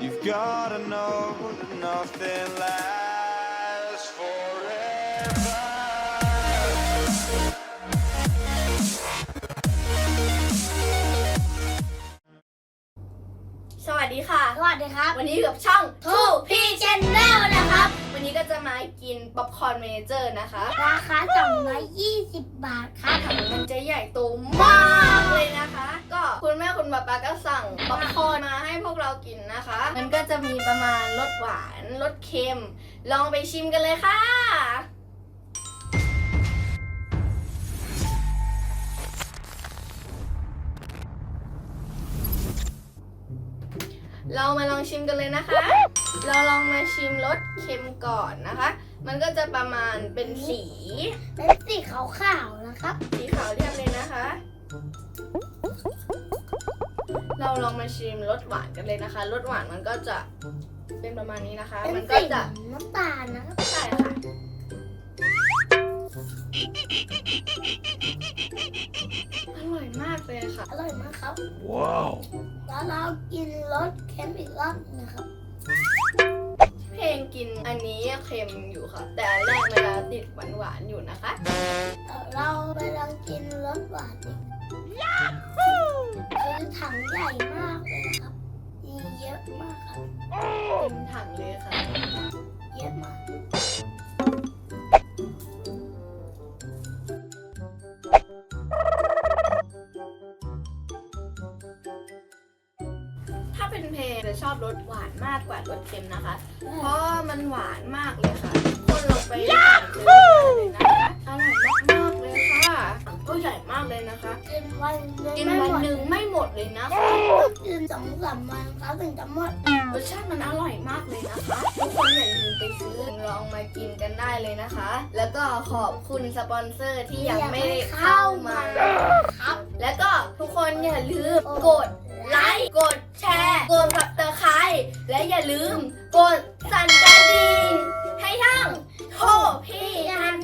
You've gotta know that nothing lasts forever. สวัสดีค่ะ สวัสดีครับ วันนี้อยู่กับช่องทูพีชแนลนะครับ วันนี้ก็จะมากินป๊อปคอร์นเมเจอร์นะคะราคา 220 บาทครับมันจะใหญ่โตมากเลยนะคะก็ คุณแม่คุณป๊าป๊าก็สั่งป๊อปคอร์นมาให้พวกเรากินนะคะ มันก็จะมีประมาณรสหวานรสเค็ม ลองไปชิมกันเลยค่ะ เรามาลองชิมกันเลยนะคะ เราลองมาชิมรสเค็มก่อนนะคะ มันก็จะประมาณเป็นสีเป็นสีขาวๆนะครับ สีขาวเรียบเลยนะคะ เราลองมาชิมรสหวานกันเลยนะคะรสหวานมันก็จะเป็นประมาณนี้นะคะเป็นมันก็สีจะน้ำตาลนะครับใช่ค่ะอร่อยมากเลยค่ะ อร่อยมากครับ Wow. แล้วเรากินรสเค็มอีกรอบหนึ่งนะครับ เพลงกินอันนี้เค็มอยู่ค่ะ แต่อันแรกมันจะติดหวานหวานๆอยู่นะคะเอ่อเราไปลองกินรสหวานอีก ถังเลยค่ะเยอะมากถ้าเป็นเพลงจะชอบรสหวานมากกว่ารสเค็มนะคะ เพราะมันหวานมากเลยค่ะ เลยนะคะ กินวันกินวันหนึ่งไม่หมดเลยนะกินสองสามวันเขาถึงจะหมดรสชาติมันอร่อยมากเลยนะคะทุกคนอย่าลืมไปซื้อลองมากินกันได้เลยนะคะ แล้วก็ขอบคุณสปอนเซอร์ที่ยังไม่ได้เข้ามาครับ แล้วก็ทุกคนอย่าลืมกดไลค์กดแชร์กดสับเตอร์ไครและอย่าลืมกดสั่นกระดิ่งให้ทั้งโทพี่ฮัน